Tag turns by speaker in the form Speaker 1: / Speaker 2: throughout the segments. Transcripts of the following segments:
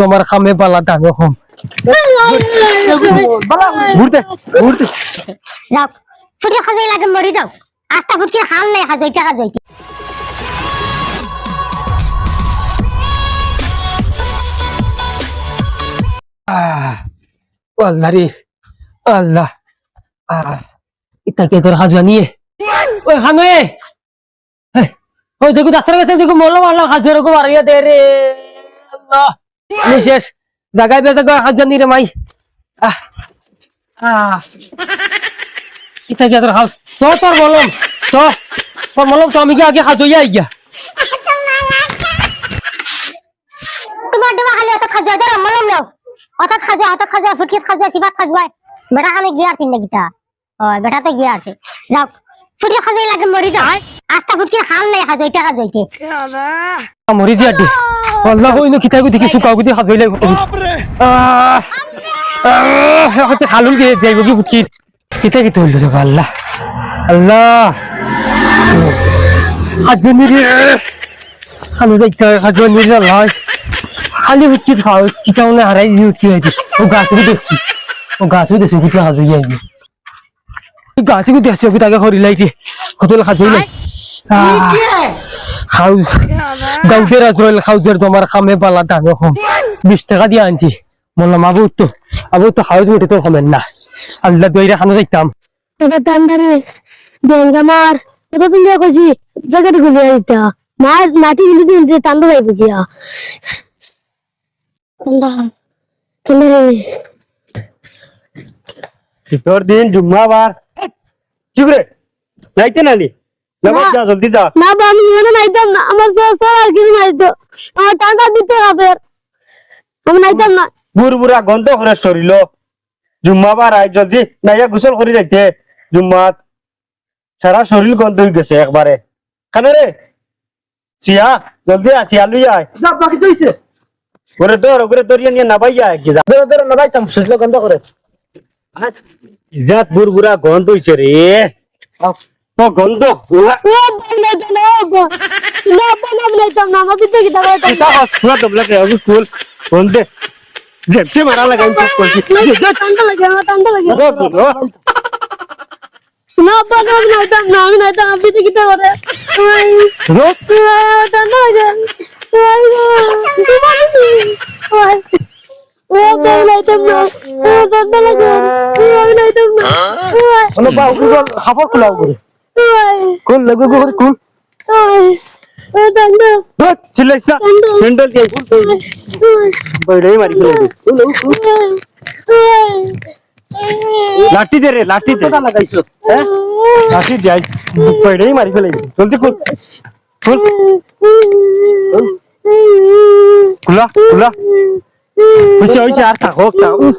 Speaker 1: তোমার খামে পালা টানো কম ঘুরতে ঘুরতে
Speaker 2: যাও ফুটি খাজাই লাগে মরি যাও। আস্তা ফুটি হাল নাই
Speaker 1: আল্লাহ রে আল্লাহ। তোর হাজুয়া নিয়ে। ওই এ এই, ওই দেখো ডাক্তার কাছে দেখো মরলো মারলো হাজুয়া রকম মারিয়া দে রে আল্লাহ আমি শেষ জায়গায় বেজা গা হাজুয়া নিয়ে রে মাই আহ আহ ইতাকে তোর হাজ তো তোর মলম তো তোর মলম তো আমি কি আগে হাজুয়া আইয়া
Speaker 2: তোমার ডবা খালি অত খাজা ধর মলম নাও অত খাজা অত খাজা ফুটকি খাজা সিবাত খাজবাই বেটা খানে গিয়ার তিন গিতা ও বেটা তো গিয়ার আছে যাও ফুটি খাজাই লাগে মরি যাও আস্তা ফুটকি হাল নাই হাজাইতে হাজাইতে।
Speaker 1: মরি দিয়া দে। আল্লাহ কইনো কিতা কই দেখি শুকাও গদি হাজইলে আহ আহ হতে হালুল গে যাইব কি বুচি কিতা কি হইল রে আল্লাহ। আল্লাহ। হাজনি রে হালু যাইতা হাজনি রে আল্লাহ। খালি বুচি খাও কিতা হারাই দি উঠি আইছি ও গাছকে দেখছি। ও গাছকে দেখছি কিতা হাজই আইছি। গাছকে দেখছি ওকে তাকে হরি লাইতে কতল হাজইলে খাউজ। গাউটের আজরাইল খাউজের তোমার খামে পালা টানো কম বিশ টাকা দিয়ে আনছি। বললাম আবু তো আবু তো হাউজ উঠে তো কমেন না। আল্লাহ দইরা খানো যাইতাম।
Speaker 3: টাকা টান ধরে দেঙ্গা মার কইছি জায়গাটা মার দিন যে টান ধরে বুঝিয়া ঠান্ডা। ঠান্ডা
Speaker 4: শীতর দিন জুম্মাবার। চুপ রে। নাইতে নানি নামাজ যা জলদি যা
Speaker 3: না বা আমি মনে নাইতাম না আমার সব সব আর কিছু নাইতো। আমার টাকা দিতে হবে। আমি নাইতাম না।
Speaker 4: বুড়া গন্ধ করে সরিল জুম্মাবার আই জলদি নাইয়া গোসল করে যাইতে। জুম্মাত সারা শরীর গন্ধ হয়ে গেছে একবারে। খানে রে? সিয়া জলদি আ সিয়া লুই আয়।
Speaker 1: বাকি দইছে
Speaker 4: ওরে দরিয়া নিয়ে নাবাই যায় কি যা।
Speaker 1: ধরে ধরে না যাইতাম শেষ গন্ধ করে।
Speaker 4: ইজাত বুড় বুড়া গন্ধ হইছে রে। তো গন্ধ
Speaker 3: ও বাবা না ও বাবা না বাবা না
Speaker 4: জেপছে মারা লাগাই ও, ও, ও।
Speaker 3: না বাবা নাম নাইতাম না আমি নাইতাম আমার পিছে কি টাকা রে
Speaker 4: রোজ
Speaker 3: ঠান্ডা লাগে ওই বাবা নাইতাম না ঠান্ডা লাগে আমি নাইতাম না
Speaker 1: মানে বা উগল খাবার খোলাও করে কোন লাগো করে কোন?
Speaker 3: ঠান্ডা
Speaker 4: ধর চিল্লাইছ না। স্যান্ডেল দিয়ে বড়ই মারি ফেলে লাঠি দে রে লাঠি দে।
Speaker 1: লাগাইছো?
Speaker 4: হ্যাঁ? লাঠি দে বড়ই মারি ফেলে জলদি খুল। খুল। খুলা। খুলা হইছে হইছে আর থাকো উফ।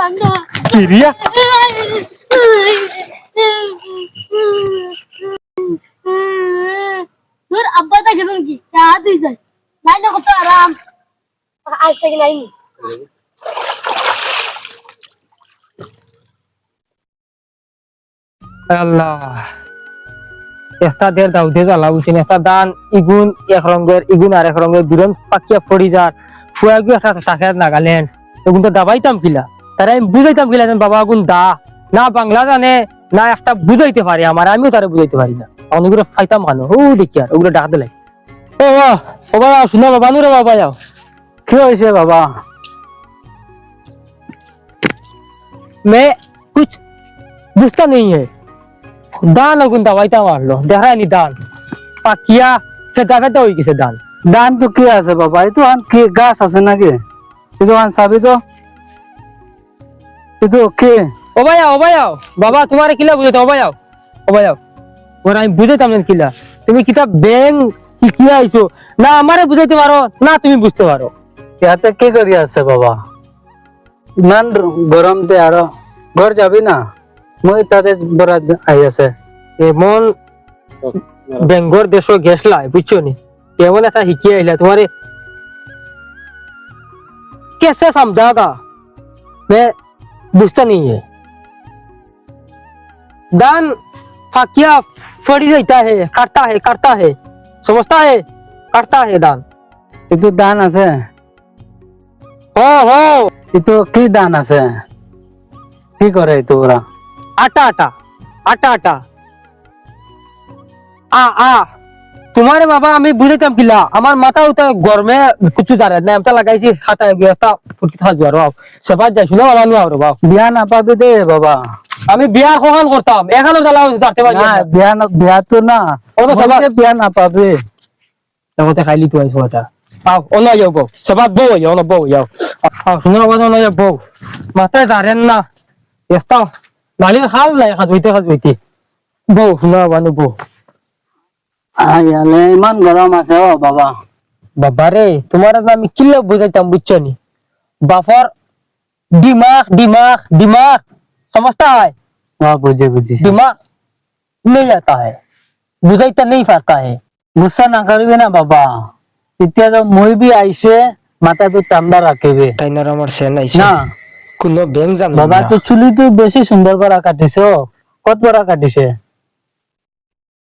Speaker 3: ঠান্ডা লাগে ঠান্ডা
Speaker 1: দাঁড়া দাঁড়া না
Speaker 4: ধর লাঠি ওই দে,
Speaker 1: ঠান্ডা দেও দিলা
Speaker 4: ঘুরতে ঘুরতে ঘুরতে আর নাই পেলে জলদি নাই যা
Speaker 3: ঠান্ডা
Speaker 4: কি রিয়া
Speaker 3: তোর আব্বা তা কি হাত দিয়ে যায় নাই না কত আরাম। আজ থেকে নাই
Speaker 1: আল্লাহ। একটা দের দাও দে জ্বালা উঠিন দান ইগুন এক রঙের ইগুন আর এক রঙের বিরন পাকিয়া পড়ি যার। ফুয়া গিয়ে একটা তাকে নাগালেন। এগুন তো দাবাইতাম কিলা। তারা আমি বুঝাইতাম কিলা যেন বাবা আগুন দা না বাংলা জানে না একটা বুঝাইতে পারে আমার আমিও তারা বুঝাইতে পারি না অনেকগুলো ফাইতাম মানুষ ও দেখি আর ওগুলো ডাক দিলাই ও বাবা ও বাবা শুনো বাবা নুরে বাবা যাও
Speaker 4: কি হয়েছে বাবা
Speaker 1: मैं कुछ बुझता नहीं है दान अगुन दवाईता मारलो দেখা নি দান পাকিয়া ফেটা ফেটা হয়ে গেছে দান
Speaker 5: দান তো কি আছে বাবা এই তো আন কি গাছ আছে নাকি এই তো আন চাবি তো কিন্তু কে?
Speaker 1: ও না তুমি কিতাব ব্যাং আমারে বুঝাইতে পারো না তুমি বুঝতে পারো।
Speaker 5: ইয়াতে কে করি আছে বাবা? ইমান গরম তে আর ঘর যাবি না? মই তাতে বড় আই আছে।
Speaker 1: এমন বেঙ্গর দেশ গেছলা বুঝছ নি? কেমন এটা শিখিয়ে আইলা তোমারে কেসে সামজাগা দা बुझता नहीं है दान फाकिया फड़ी जाता है काटता है काटता है समझता है काटता है दान
Speaker 5: এইটো দান আছে
Speaker 1: हो हो
Speaker 5: এইটো কি দান আছে কি কৰে এইটো ওরা
Speaker 1: आटा आटा आटा आटा आ आ তোমারে বাবা আমি বুঝাইতাম কিলা আমার মাথা উঠা গরমে কিছু জানে না আমি লাগাইছি গিয়ে একটা ফুটকি থাকব আর সেবার যাইছো না বাবা নিয়ে বাবা।
Speaker 5: বিয়া নাপাবি দে বাবা।
Speaker 1: আমি বিয়ার কখন করতাম। এখানে জ্বালা যাতে পারি
Speaker 5: না বিয়া ন- বিয়াটো না।
Speaker 1: ওরা সবাই-
Speaker 5: বলছে বিয়া নাপাবি
Speaker 1: তেমতে খাইলি তুই আইসো এটা আও অন্য যাও বউ। সেবার বউ যাও অন্য বউ যাও। আও শুনে বাবা অন্য যাও বউ। মাথায় জানেন না। একটা নালির খাল নাই খাজুইতে খাজুইতে বউ শুনে বাবা বউ।
Speaker 5: আয়ালে ইমান গৰম আছে অ বাবা
Speaker 1: বাবারে তোমার আজ আমি কিল্লা বুঝাইতাম বুঝছো নি বাফর দিমাগ দিমাগ দিমাগ समझता है
Speaker 5: অ বুজি বুজিছে
Speaker 1: दिमाग नहीं आता है बुझाइता नहीं पाता है
Speaker 5: গুচ্ছা নকৰিবি না বাবা এতিয়া তো মই বি আহিছে মাথাটো ঠাণ্ডা ৰাখিবি
Speaker 1: তাইনার আমার সেন
Speaker 5: না
Speaker 1: কোনো ব্যাংক জানো
Speaker 5: বাবা তো চুলিটো বেছি সুন্দৰ পৰা কাটিছে অ ক'ত পৰা কাটিছে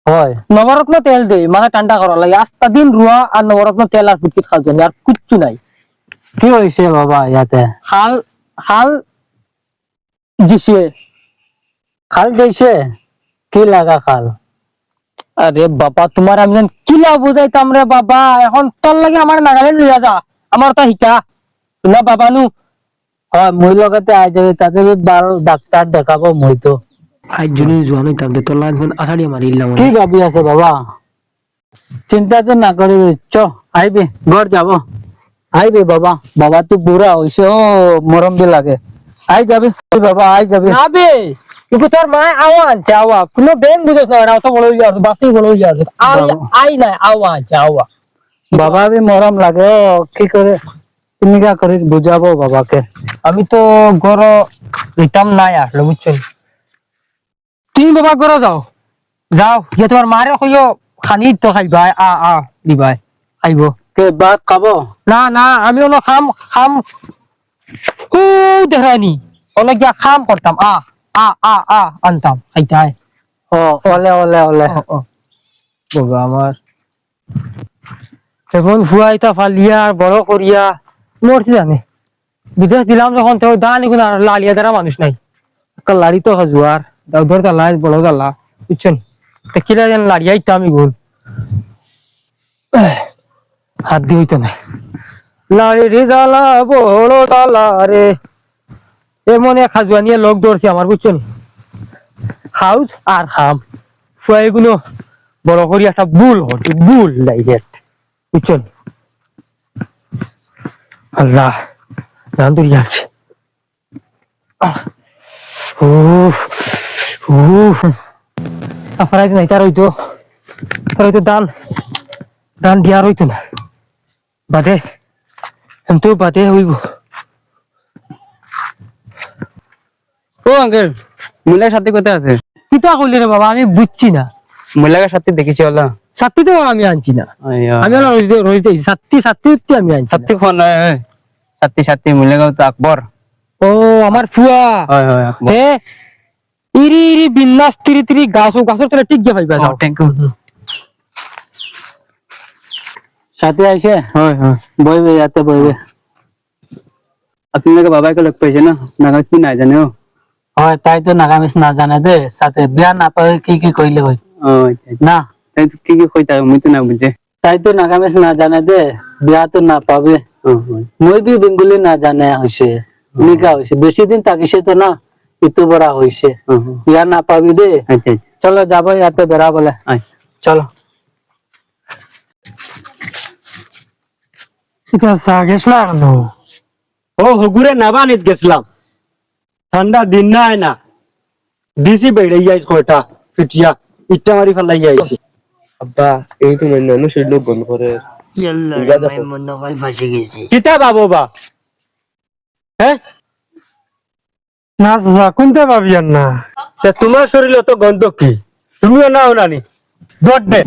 Speaker 5: হয়।
Speaker 1: নবরত্ন তেল দে মানে ঠান্ডা করা লাগে। আস্তা দিন রুয়া আর নবরত্ন তেল আর ফুটকিট খাওয়া আর কিচ্ছু নাই।
Speaker 5: কি হৈছে বাবা ইয়াতে?
Speaker 1: খাল খাল জিসে
Speaker 5: খাল দিছে? কি লাগা খাল
Speaker 1: আরে বাবা তোমার আমি কিলা বুঝাইতাম রে বাবা এখন তোর লাগে আমার নাগালেন্ড লইয়া যা আমার তা শিকা। না বাবা নু
Speaker 5: হয় মোৰ লগতে যাবি তাতে ডাক্তাৰ দেখাব মইতো।
Speaker 1: আজ জনি জোয়ান হইতাম দে তোর আষাঢ়ি দিলাম
Speaker 5: কি ভাবি আছে বাবা? চিন্তাটো নকৰিবি চ আহিবি ঘৰ যাব। আহিবি বাবা বাবাটো বুঢ়া হৈছে অ মৰম বি লাগে। আহি যাবি বাবা আহি যাবি।
Speaker 1: না বে কিন্তু তোর মা কোনো বুঝেছ না তো বড় আছে বাসি বড় আছে। আই
Speaker 5: বাবা।
Speaker 1: আই না
Speaker 5: বাবা বি মৰম লাগে অ কি কৰে তুমি কা কৰি বুজাব বাবাকে।
Speaker 1: আমি তো গড় রিটার্ন নাই আসলে বুঝছ? তুমি বাবা গড় যাও। যাও গিয়ে তোমার মারে কইও খানি তো খাইবা আ আ দিবাই খাইব
Speaker 5: কে ভাত খাব?
Speaker 1: না না আমি অন্য খাম খাম। ও দেখানি অনেক গিয়া খাম করতাম আ আ আ আ আনতাম খাইতাই
Speaker 5: অ ওলে ওলে ওলে
Speaker 1: ও ও বাবা আমার এখন ফুয়াইতা ফালিয়া বড় করিয়া মরছি জানে? বিদেশ দিলাম যখন তো দান এগুলো লালিয়া দ্বারা মানুষ নাই। একটা লাড়ি তো হাজুয়ার দাউদর বড় তালা, বুঝছেন? তা কিলা যেন লাড়িয়া ইতা আমি গোল হাত দিয়ে হইতো না। লাড়ি বড় রে। নিয়ে লোক ধরছি আমার, বুঝছেন? হাউস আর খাম। ফুয়াইগুলো বড় করি একটা বুল হচ্ছে বুল ডাইরেক্ট বুঝছেন? আল্লাহ, জান তো আছে আপনার নাই তার হইতো তার হইতো দান দান দিয়ার হইতো না। বাদে বাদে হইব।
Speaker 5: ও আঙ্কেল মহিলার সাথে কোথায় আছে
Speaker 1: কিতা কইলে রে বাবা আমি বুঝছি না।
Speaker 5: মহিলার সাথে দেখেছি ওলা
Speaker 1: সাত্তি তো আমি আনছি না। আমি রইতে সাত্তি উত্তি আমি আনছি।
Speaker 5: সাথী ফোন সাথী সাথী মহিলা তো আকবর।
Speaker 1: ও আমার ফুয়া।
Speaker 5: হয় হয় আকবর।
Speaker 1: ইরি ইরি বিন্যাস তিরি তিরি গাছ গাছের তলে টিক গিয়ে পাইবা যাও।
Speaker 5: থ্যাংক ইউ সাথে আইছে হয় হয়। বইবে ইয়াতে বইবে। আপনাকে বাবাকে লগ পাইছে না কি নাই জানে হয় তাই তো নাগামিজ নাজানে দে সাথে বিয়া নাপাই কি কি কইলে কই? না। তাই তো কি কি কই তাই মই তো না বুঝে। তাই তো নাগামিজ নাজানে দে বিয়া তো নাপাবে মই বি বেঙ্গলি নাজানে হইছে নিকা হইছে বেশি দিন থাকিছে তো না। ইটো বড়া হইছে বিয়া নাপাবি দে চলো যাব ইয়াতে বেড়া বলে। চলো।
Speaker 1: না?
Speaker 4: ও হগুরে নাবানিত গেছিলাম। ঠান্ডা দিন না না। দিছি বেড়ে যাই কয়টা ফিটিয়া ইটা মারি ফেলাই আইছি আব্বা এই তো নন্য শরীর লোক গন্ধ করে
Speaker 6: মনে হয় ফাঁসে গেছি।
Speaker 4: কিতা বাবু বা হ্যাঁ
Speaker 7: না চাচা কোনটা ভাবি আর না
Speaker 4: তোমার শরীরে তো গন্ধ কি? তুমিও নাও নানি। দৌড় দে